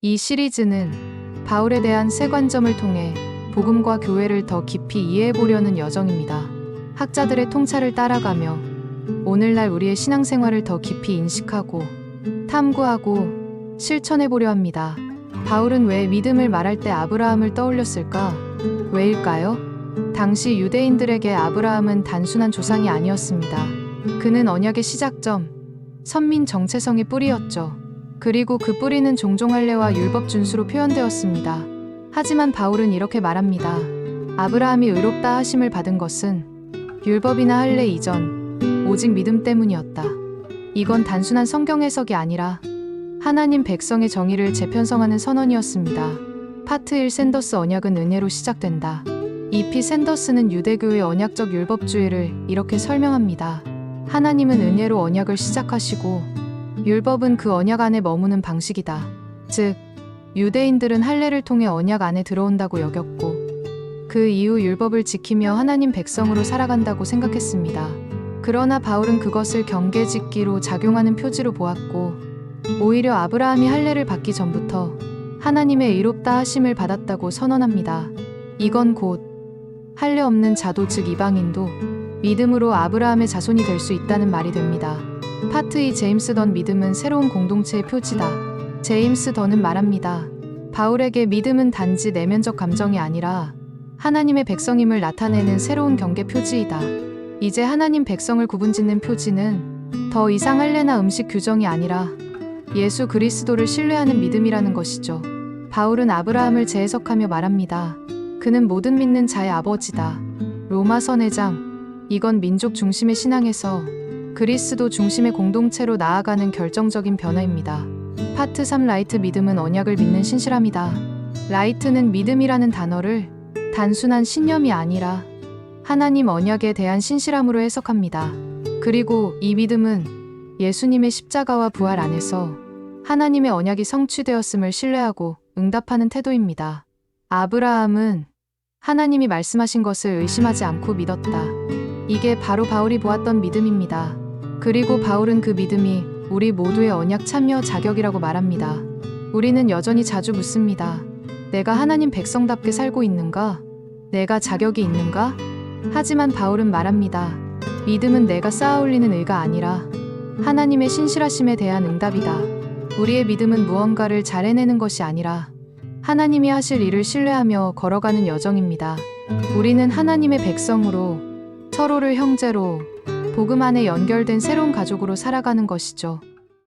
이 시리즈는 바울에 대한 세 관점을 통해 복음과 교회를 더 깊이 이해해 보려는 여정입니다. 학자들의 통찰을 따라가며 오늘날 우리의 신앙생활을 더 깊이 인식하고 탐구하고 실천해 보려 합니다. 바울은 왜 믿음을 말할 때 아브라함을 떠올렸을까? 왜일까요? 당시 유대인들에게 아브라함은 단순한 조상이 아니었습니다. 그는 언약의 시작점, 선민 정체성의 뿌리였죠. 그리고 그 뿌리는 종종 할례와 율법 준수로 표현되었습니다. 하지만 바울은 이렇게 말합니다. 아브라함이 의롭다 하심을 받은 것은 율법이나 할례 이전 오직 믿음 때문이었다. 이건 단순한 성경 해석이 아니라 하나님 백성의 정의를 재편성하는 선언이었습니다. 파트 1 샌더스 언약은 은혜로 시작된다. 이피 샌더스는 유대교의 언약적 율법주의를 이렇게 설명합니다. 하나님은 은혜로 언약을 시작하시고 율법은 그 언약 안에 머무는 방식이다. 즉, 유대인들은 할례를 통해 언약 안에 들어온다고 여겼고 그 이후 율법을 지키며 하나님 백성으로 살아간다고 생각했습니다. 그러나 바울은 그것을 경계짓기로 작용하는 표지로 보았고 오히려 아브라함이 할례를 받기 전부터 하나님의 의롭다 하심을 받았다고 선언합니다. 이건 곧 할례 없는 자도 즉 이방인도 믿음으로 아브라함의 자손이 될 수 있다는 말이 됩니다. 파트 2 제임스 던 믿음은 새로운 공동체의 표지다. 제임스 던은 말합니다. 바울에게 믿음은 단지 내면적 감정이 아니라 하나님의 백성임을 나타내는 새로운 경계 표지이다. 이제 하나님 백성을 구분짓는 표지는 더 이상 할례나 음식 규정이 아니라 예수 그리스도를 신뢰하는 믿음이라는 것이죠. 바울은 아브라함을 재해석하며 말합니다. 그는 모든 믿는 자의 아버지다. 로마서 4장. 이건 민족 중심의 신앙에서 그리스도 중심의 공동체로 나아가는 결정적인 변화입니다. 파트 3 라이트 믿음은 언약을 믿는 신실함이다. 라이트는 믿음이라는 단어를 단순한 신념이 아니라 하나님 언약에 대한 신실함으로 해석합니다. 그리고 이 믿음은 예수님의 십자가와 부활 안에서 하나님의 언약이 성취되었음을 신뢰하고 응답하는 태도입니다. 아브라함은 하나님이 말씀하신 것을 의심하지 않고 믿었다. 이게 바로 바울이 보았던 믿음입니다. 그리고 바울은 그 믿음이 우리 모두의 언약 참여 자격이라고 말합니다. 우리는 여전히 자주 묻습니다. 내가 하나님 백성답게 살고 있는가? 내가 자격이 있는가? 하지만 바울은 말합니다. 믿음은 내가 쌓아 올리는 의가 아니라 하나님의 신실하심에 대한 응답이다. 우리의 믿음은 무언가를 잘 해내는 것이 아니라 하나님이 하실 일을 신뢰하며 걸어가는 여정입니다. 우리는 하나님의 백성으로 서로를 형제로 복음 안에 연결된 새로운 가족으로 살아가는 것이죠.